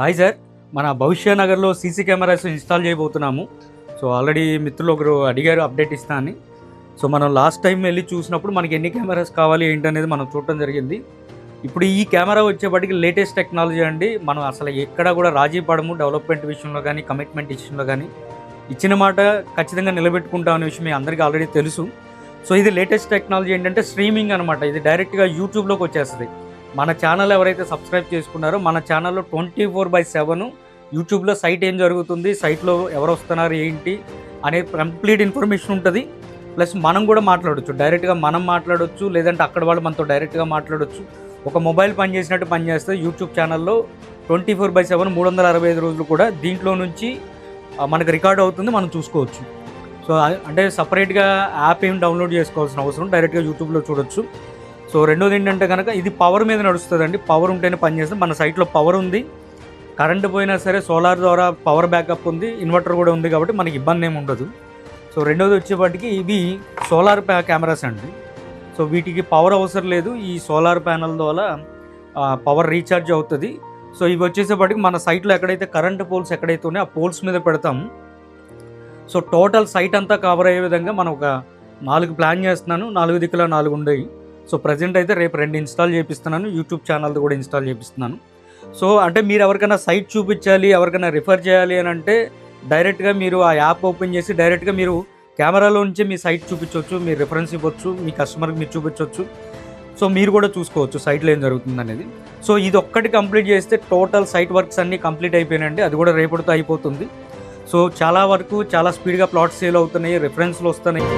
Hi sir. మన భవిష్య నగర్లో సీసీ కెమెరాస్ ఇన్స్టాల్ చేయబోతున్నాము. సో ఆల్రెడీ మిత్రులు ఒకరు అడిగారు అప్డేట్ ఇస్తా అని సో మనం లాస్ట్ టైం వెళ్ళి చూసినప్పుడు మనకి ఎన్ని కెమెరాస్ కావాలి ఏంటి అనేది మనం చూడటం జరిగింది. ఇప్పుడు ఈ కెమెరా వచ్చేప్పటికి లేటెస్ట్ టెక్నాలజీ అండి. మనం అసలు ఎక్కడ కూడా రాజీ పడము డెవలప్మెంట్ విషయంలో కానీ కమిట్మెంట్ విషయంలో కానీ. ఇచ్చిన మాట ఖచ్చితంగా నిలబెట్టుకుంటాం అనే విషయం మీ అందరికీ ఆల్రెడీ తెలుసు. సో ఇది లేటెస్ట్ టెక్నాలజీ ఏంటంటే స్ట్రీమింగ్ అనమాట ఇది డైరెక్ట్గా యూట్యూబ్లోకి వచ్చేస్తుంది. మన ఛానల్ ఎవరైతే సబ్స్క్రైబ్ చేసుకున్నారో మన ఛానల్లో ట్వంటీ ఫోర్ బై సెవెన్ యూట్యూబ్లో సైట్ ఏం జరుగుతుంది సైట్లో ఎవరు వస్తున్నారు ఏంటి అనే కంప్లీట్ ఇన్ఫర్మేషన్ ఉంటుంది. ప్లస్ మనం కూడా మాట్లాడవచ్చు డైరెక్ట్గా మనం మాట్లాడొచ్చు లేదంటే అక్కడ వాళ్ళు మనతో డైరెక్ట్గా మాట్లాడొచ్చు. ఒక మొబైల్ పనిచేసినట్టు పనిచేస్తే యూట్యూబ్ ఛానల్లో ట్వంటీ ఫోర్ బై సెవెన్ మూడు వందల అరవై ఐదు రోజులు కూడా దీంట్లో నుంచి మనకు రికార్డ్ అవుతుంది మనం చూసుకోవచ్చు. సో అంటే సపరేట్గా యాప్ ఏం డౌన్లోడ్ చేసుకోవాల్సిన అవసరం డైరెక్ట్గా యూట్యూబ్లో చూడొచ్చు. సో రెండోది ఏంటంటే కనుక ఇది పవర్ మీద నడుస్తుందండి. పవర్ ఉంటేనే పనిచేస్తుంది మన సైట్లో పవర్ ఉంది. కరెంట్ పోయినా సరే సోలార్ ద్వారా పవర్ బ్యాకప్ ఉంది. ఇన్వర్టర్ కూడా ఉంది కాబట్టి మనకి ఇబ్బంది ఏమి ఉండదు. సో రెండోది వచ్చేపాటికి ఇవి సోలార్ ప్యా కెమెరాస్ అండి. సో వీటికి పవర్ అవసరం లేదు. ఈ సోలార్ ప్యానల్ ద్వారా పవర్ రీఛార్జ్ అవుతుంది. సో ఇవి వచ్చేసేపాటికి మన సైట్లో ఎక్కడైతే కరెంట్ పోల్స్ ఎక్కడైతే ఉన్నాయో ఆ పోల్స్ మీద పెడతాం. సో టోటల్ సైట్ అంతా కవర్ అయ్యే విధంగా మనం ఒక నాలుగు ప్లాన్ చేస్తున్నాను. నాలుగు దిక్కుల నాలుగు ఉండేవి. సో ప్రజెంట్ అయితే రేపు రెండు ఇన్స్టాల్ చేపిస్తున్నాను. యూట్యూబ్ ఛానల్ కూడా ఇన్స్టాల్ చేపిస్తున్నాను. సో అంటే మీరు ఎవరికైనా సైట్ చూపించాలి ఎవరికైనా రిఫర్ చేయాలి అని అంటే డైరెక్ట్గా మీరు ఆ యాప్ ఓపెన్ చేసి డైరెక్ట్గా మీరు కెమెరాలో నుంచి మీ సైట్ చూపించవచ్చు మీరు రిఫరెన్స్ ఇవ్వచ్చు మీ కస్టమర్కి మీరు చూపించవచ్చు. సో మీరు కూడా చూసుకోవచ్చు సైట్లో ఏం జరుగుతుంది అనేది. సో ఇది ఒక్కటి కంప్లీట్ చేస్తే టోటల్ సైట్ వర్క్స్ అన్నీ కంప్లీట్ అయిపోయినాయండి. అది కూడా రేపటితో అయిపోతుంది. సో చాలా వరకు చాలా స్పీడ్గా ప్లాట్స్ సేల్ అవుతున్నాయి రిఫరెన్స్లు వస్తున్నాయి.